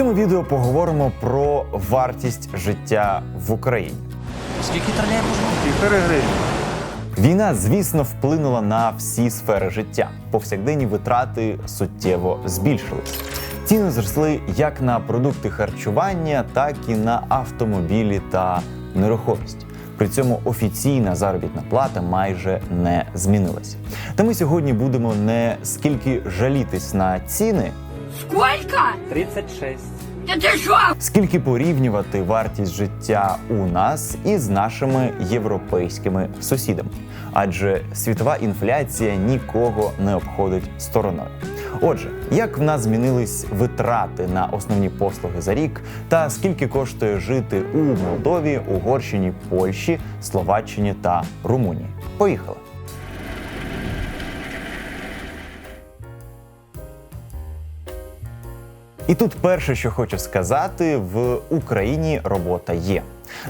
цьому відео поговоримо про вартість життя в Україні. Скільки тролейбусів? Півтори гривні. Війна, звісно, вплинула на всі сфери життя. Повсякденні витрати суттєво збільшились. Ціни зросли як на продукти харчування, так і на автомобілі та нерухомість. При цьому офіційна заробітна плата майже не змінилася. Та ми сьогодні будемо не скільки жалітись на ціни, Сколько? 36. Да ты шо? скільки порівнювати вартість життя у нас із нашими європейськими сусідами. Адже світова інфляція нікого не обходить стороною. Отже, як в нас змінились витрати на основні послуги за рік, та скільки коштує жити у Молдові, Угорщині, Польщі, Словаччині та Румунії? Поїхали! І тут перше, що хочу сказати, в Україні робота є.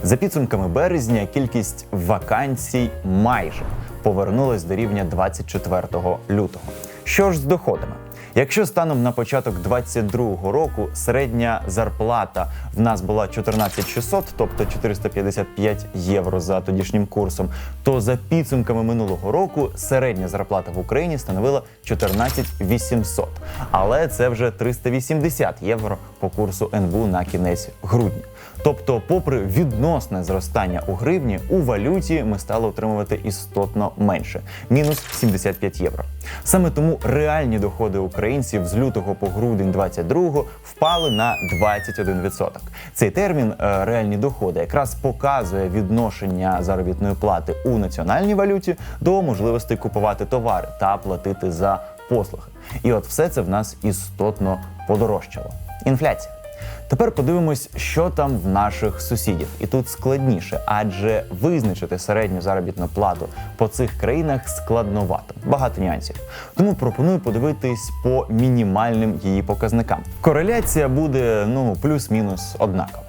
За підсумками березня, кількість вакансій майже повернулась до рівня 24 лютого. Що ж з доходами? Якщо станом на початок 2022 року середня зарплата в нас була 14 600, тобто 455 євро за тодішнім курсом, то за підсумками минулого року середня зарплата в Україні становила 14 800. Але це вже 380 євро по курсу НБУ на кінець грудня. Тобто, попри відносне зростання у гривні, у валюті ми стали отримувати істотно менше мінус 75 євро. Саме тому реальні доходи українців з лютого по грудень 22 впали на 21%. Цей термін е, реальні доходи якраз показує відношення заробітної плати у національній валюті до можливостей купувати товари та платити за послуги. І от все це в нас істотно подорожчало. Інфляція. Тепер подивимось, що там в наших сусідів. І тут складніше, адже визначити середню заробітну плату по цих країнах складновато, багато нюансів. Тому пропоную подивитись по мінімальним її показникам. Кореляція буде ну плюс-мінус однакова.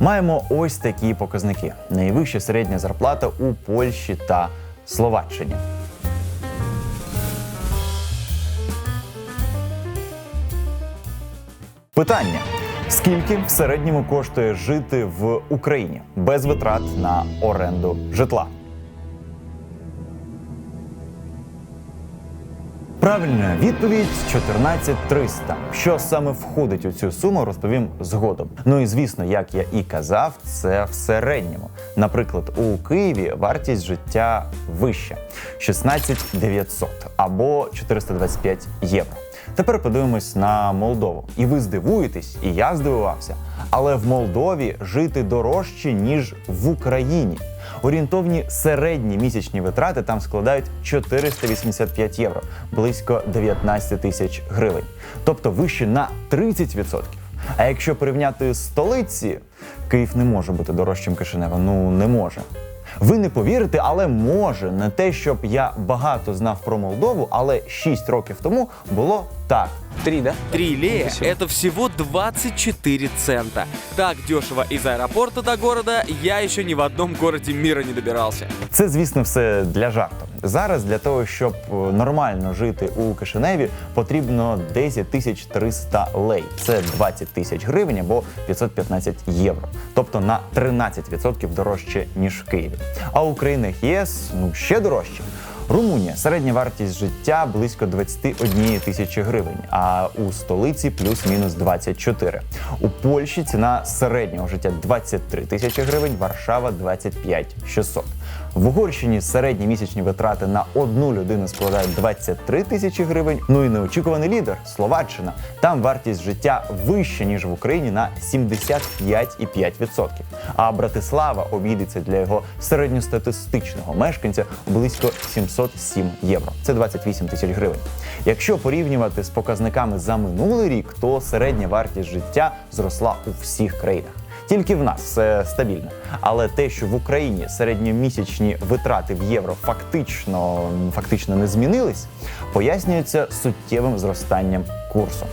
Маємо ось такі показники: найвища середня зарплата у Польщі та Словаччині. Питання: скільки в середньому коштує жити в Україні без витрат на оренду житла? Правильна відповідь 14300. Що саме входить у цю суму, розповім згодом. Ну і звісно, як я і казав, це в середньому. Наприклад, у Києві вартість життя вища 16900 або 425 євро. Тепер подивимось на Молдову. І ви здивуєтесь, і я здивувався. Але в Молдові жити дорожче, ніж в Україні. Орієнтовні середні місячні витрати там складають 485 євро, близько 19 тисяч гривень, тобто вище на 30%. А якщо порівняти столиці, Київ не може бути дорожчим Кишинева. Ну не може. Ви не повірите, але може не те, щоб я багато знав про Молдову, але 6 років тому було так. Три, да? Три лея – это всего 24 цента. Так дешево из аэропорта до города я еще ни в одном городе мира не добирался. Це, звісно, все для жарту. Зараз для того, щоб е, нормально жити у Кишиневі, потрібно 10 тисяч 300 лей. Це 20 тисяч гривень або 515 євро. Тобто на 13% дорожче, ніж в Києві. А у країнах ЄС ну ще дорожче. Румунія середня вартість життя близько 21 тисячі гривень, а у столиці плюс-мінус 24. У Польщі ціна середнього життя 23 тисячі гривень, Варшава 25 600. В Угорщині середні місячні витрати на одну людину складають 23 тисячі гривень. Ну і неочікуваний лідер Словаччина. Там вартість життя вища ніж в Україні на 75,5%. А Братислава обійдеться для його середньостатистичного мешканця близько 707 євро. Це 28 тисяч гривень. Якщо порівнювати з показниками за минулий рік, то середня вартість життя зросла у всіх країнах. Тільки в нас все стабільно. Але те, що в Україні середньомісячні витрати в євро фактично, фактично не змінились, пояснюється суттєвим зростанням курсу.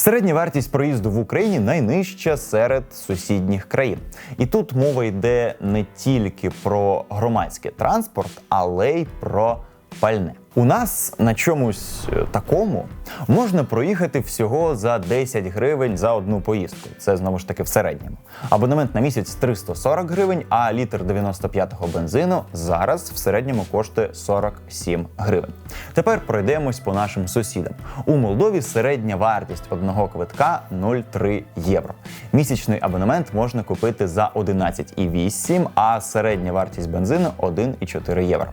Середня вартість проїзду в Україні найнижча серед сусідніх країн. І тут мова йде не тільки про громадський транспорт, але й про пальне. У нас на чомусь е, такому можна проїхати всього за 10 гривень за одну поїздку. Це знову ж таки в середньому. Абонемент на місяць 340 гривень, а літр 95-го бензину зараз в середньому коштує 47 гривень. Тепер пройдемось по нашим сусідам. У Молдові середня вартість одного квитка 0,3 євро. Місячний абонемент можна купити за 11,8, а середня вартість бензину 1,4 євро.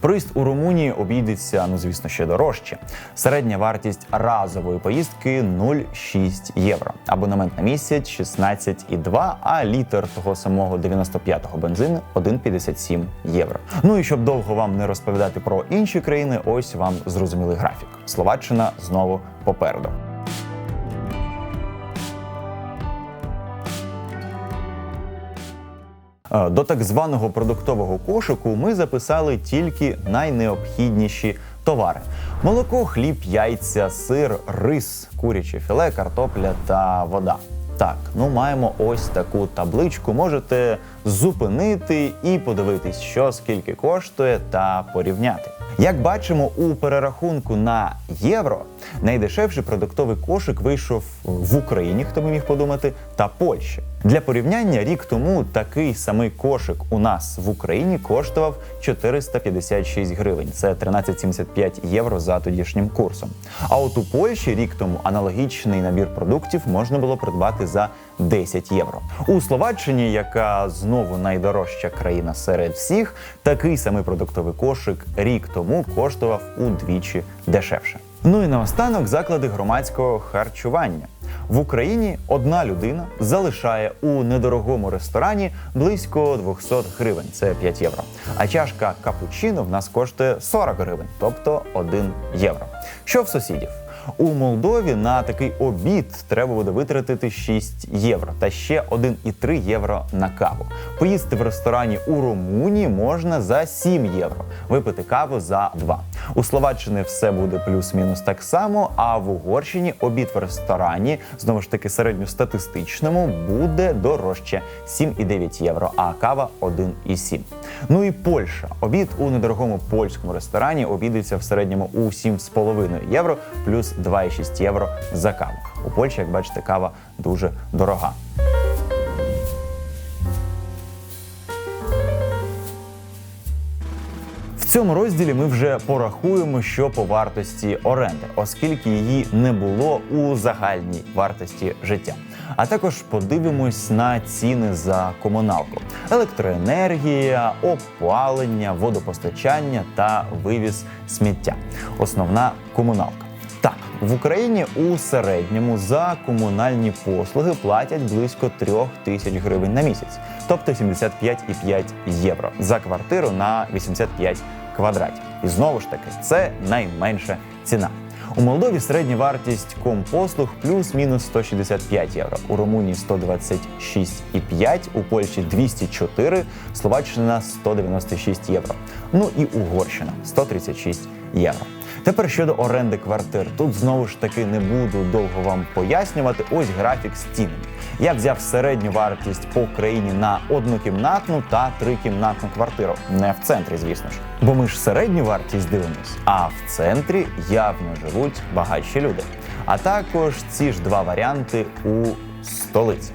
Проїзд у Румунії обійдеться, ну звісно, ще дорожче. Середня вартість разової поїздки 0,6 євро. Абонемент на місяць 16,2, а літр того самого 95-го бензину 1,57 євро. Ну і щоб довго вам не розповідати про інші країни, ось вам зрозумілий графік. Словаччина знову попереду. До так званого продуктового кошику ми записали тільки найнеобхідніші товари: молоко, хліб, яйця, сир, рис, куряче філе, картопля та вода. Так, ну маємо ось таку табличку. Можете зупинити і подивитись, що скільки коштує, та порівняти. Як бачимо, у перерахунку на євро найдешевший продуктовий кошик вийшов в Україні, хто би міг подумати, та Польщі. Для порівняння рік тому такий самий кошик у нас в Україні коштував 456 гривень. Це 13,75 євро за тодішнім курсом. А от у Польщі рік тому аналогічний набір продуктів можна було придбати за 10 євро. У Словаччині, яка знову найдорожча країна серед всіх, такий самий продуктовий кошик рік тому коштував удвічі дешевше. Ну і наостанок заклади громадського харчування. В Україні одна людина залишає у недорогому ресторані близько 200 гривень, це 5 євро. А чашка капучино в нас коштує 40 гривень, тобто 1 євро. Що в сусідів? У Молдові на такий обід треба буде витратити 6 євро та ще 1,3 євро на каву. Поїсти в ресторані у Румунії можна за 7 євро, випити каву за 2. У Словаччині все буде плюс-мінус так само. А в Угорщині обід в ресторані, знову ж таки середньостатистичному, буде дорожче 7,9 євро, а кава 1,7. Ну і Польща. Обід у недорогому польському ресторані обійдеться в середньому у 7,5 євро плюс 2,6 євро за каву. У Польщі, як бачите, кава дуже дорога. В цьому розділі ми вже порахуємо, що по вартості оренди, оскільки її не було у загальній вартості життя. А також подивимось на ціни за комуналку: електроенергія, опалення, водопостачання та вивіз сміття. Основна комуналка. Так, в Україні у середньому за комунальні послуги платять близько 3 тисяч гривень на місяць, тобто 75,5 євро за квартиру на 85 квадратів. І знову ж таки, це найменша ціна. У Молдові середня вартість компослуг плюс-мінус 165 євро. У Румунії 126,5, у Польщі 204, Словаччина 196 євро. Ну і Угорщина 136 євро. Тепер щодо оренди квартир. Тут знову ж таки не буду довго вам пояснювати. Ось графік з. Я взяв середню вартість по країні на однокімнатну та трикімнатну квартиру. Не в центрі, звісно ж. Бо ми ж середню вартість дивимось, а в центрі явно живуть багатші люди. А також ці ж два варіанти у столиці.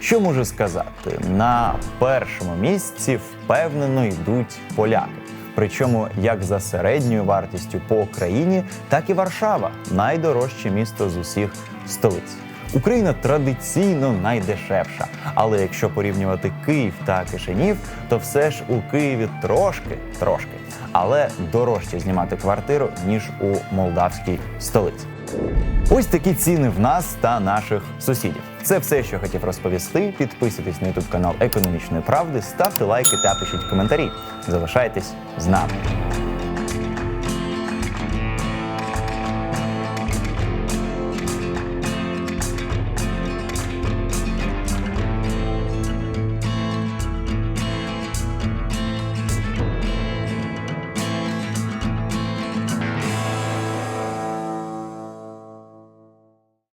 Що можу сказати? На першому місці впевнено йдуть поляки. Причому як за середньою вартістю по Україні, так і Варшава найдорожче місто з усіх столиць. Україна традиційно найдешевша, але якщо порівнювати Київ та Кишинів, то все ж у Києві трошки, трошки, але дорожче знімати квартиру ніж у молдавській столиці. Ось такі ціни в нас та наших сусідів. Це все, що хотів розповісти. Підписуйтесь на ютуб канал Економічної правди, ставте лайки та пишіть коментарі. Залишайтесь з нами.